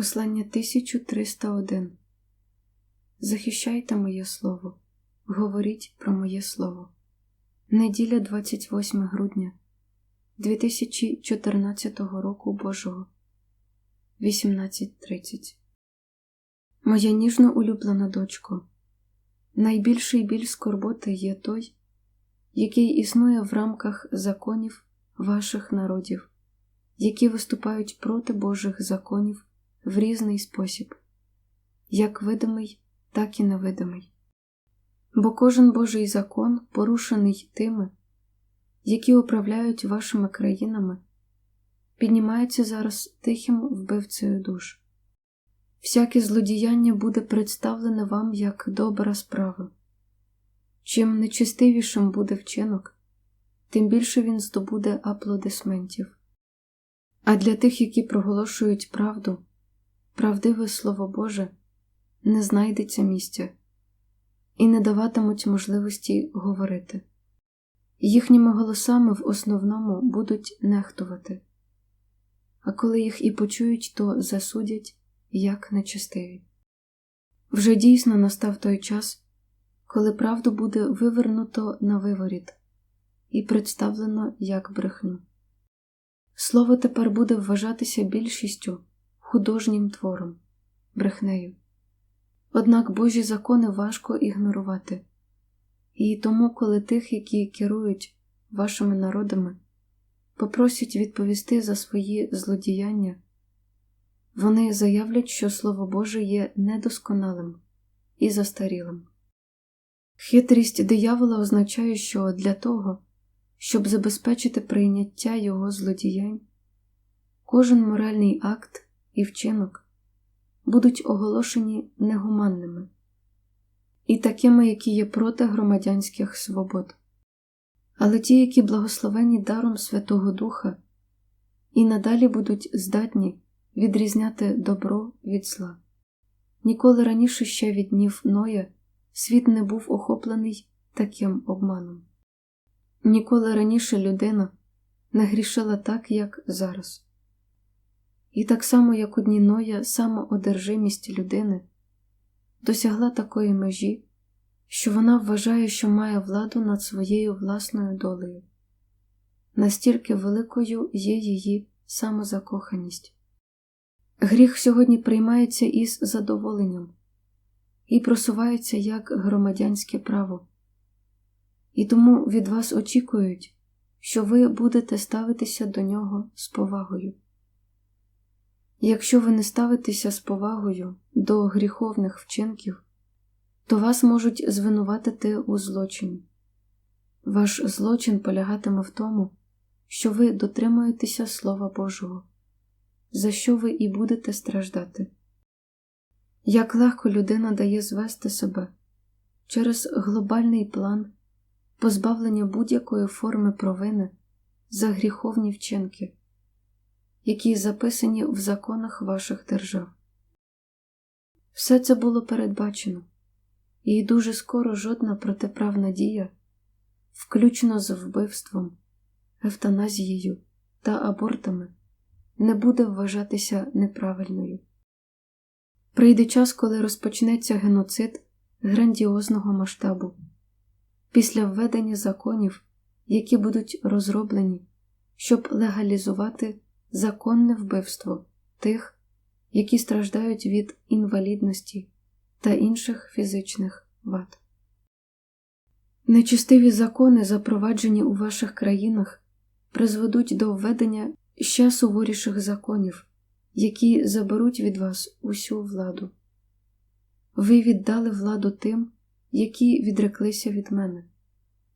Послання 1301 Захищайте моє слово, говоріть про моє слово. Неділя 28 грудня 2014 року Божого 18.30 Моя ніжно улюблена дочко. Найбільший біль скорботи є той, який існує в рамках законів ваших народів, які виступають проти Божих законів в різний спосіб, як видимий, так і невидимий. Бо кожен Божий закон порушений тими, які управляють вашими країнами, піднімається зараз тихим вбивцею душ. Всяке злодіяння буде представлене вам як добра справа. Чим нечистивішим буде вчинок, тим більше він здобуде аплодисментів. А для тих, які проголошують правду, правдиве Слово Боже не знайдеться місця і не даватимуть можливості говорити. Їхніми голосами в основному будуть нехтувати, а коли їх і почують, то засудять як нечестиві. Вже дійсно настав той час, коли правду буде вивернуто на виворіт і представлено як брехню. Слово тепер буде вважатися більшістю художнім твором, брехнею. Однак Божі закони важко ігнорувати, і тому, коли тих, які керують вашими народами, попросять відповісти за свої злодіяння, вони заявлять, що Слово Боже є недосконалим і застарілим. Хитрість диявола означає, що для того, щоб забезпечити прийняття його злодіянь, кожен моральний акт і вчинок будуть оголошені негуманними і такими, які є проти громадянських свобод. Але ті, які благословені даром Святого Духа, і надалі будуть здатні відрізняти добро від зла. Ніколи раніше ще від днів Ноя світ не був охоплений таким обманом. Ніколи раніше людина не грішила так, як зараз. І так само, як у дні Ноя, самоодержимість людини досягла такої межі, що вона вважає, що має владу над своєю власною долею. Настільки великою є її самозакоханість. Гріх сьогодні приймається із задоволенням і просувається як громадянське право, і тому від вас очікують, що ви будете ставитися до нього з повагою. Якщо ви не ставитеся з повагою до гріховних вчинків, то вас можуть звинуватити у злочині. Ваш злочин полягатиме в тому, що ви дотримуєтеся Слова Божого, за що ви і будете страждати. Як легко людина дає звести себе через глобальний план позбавлення будь-якої форми провини за гріховні вчинки які записані в законах ваших держав. Все це було передбачено, і дуже скоро жодна протиправна дія, включно з вбивством, евтаназією та абортами, не буде вважатися неправильною. Прийде час, коли розпочнеться геноцид грандіозного масштабу, після введення законів, які будуть розроблені, щоб легалізувати законне вбивство тих, які страждають від інвалідності та інших фізичних вад. Нечистиві закони, запроваджені у ваших країнах, призведуть до введення ще суворіших законів, які заберуть від вас усю владу. Ви віддали владу тим, які відреклися від мене,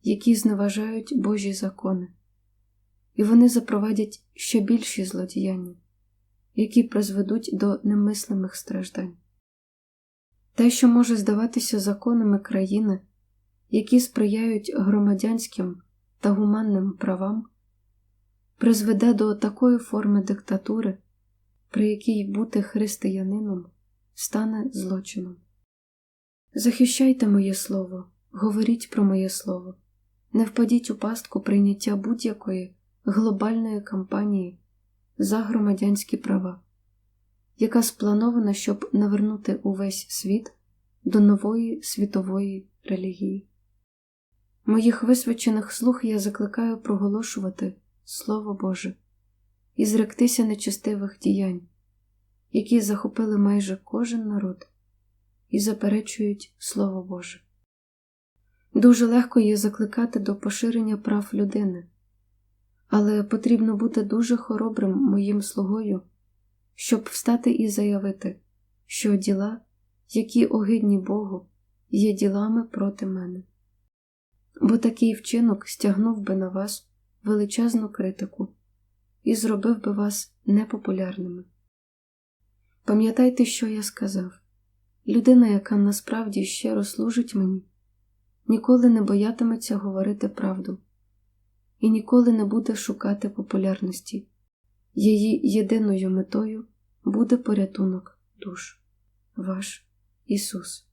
які зневажають Божі закони і вони запровадять ще більші злодіяння, які призведуть до немислимих страждань. Те, що може здаватися законами країни, які сприяють громадянським та гуманним правам, призведе до такої форми диктатури, при якій бути християнином стане злочином. Захищайте моє слово, говоріть про моє слово, не впадіть у пастку прийняття будь-якої глобальної кампанії за громадянські права. яка спланована, щоб навернути увесь світ до нової світової релігії. Моїх висвячених слух я закликаю проголошувати Слово Боже і зректися нечестивих діянь, які захопили майже кожен народ і заперечують Слово Боже. Дуже легко є закликати до поширення прав людини, але потрібно бути дуже хоробрим моїм слугою, щоб встати і заявити, що діла, які огидні Богу, є ділами проти мене. Бо такий вчинок стягнув би на вас величезну критику і зробив би вас непопулярними. Пам'ятайте, що я сказав людина, яка насправді щиро служить мені, ніколи не боятиметься говорити правду і ніколи не буде шукати популярності. Її єдиною метою буде порятунок душ. Ваш Ісус.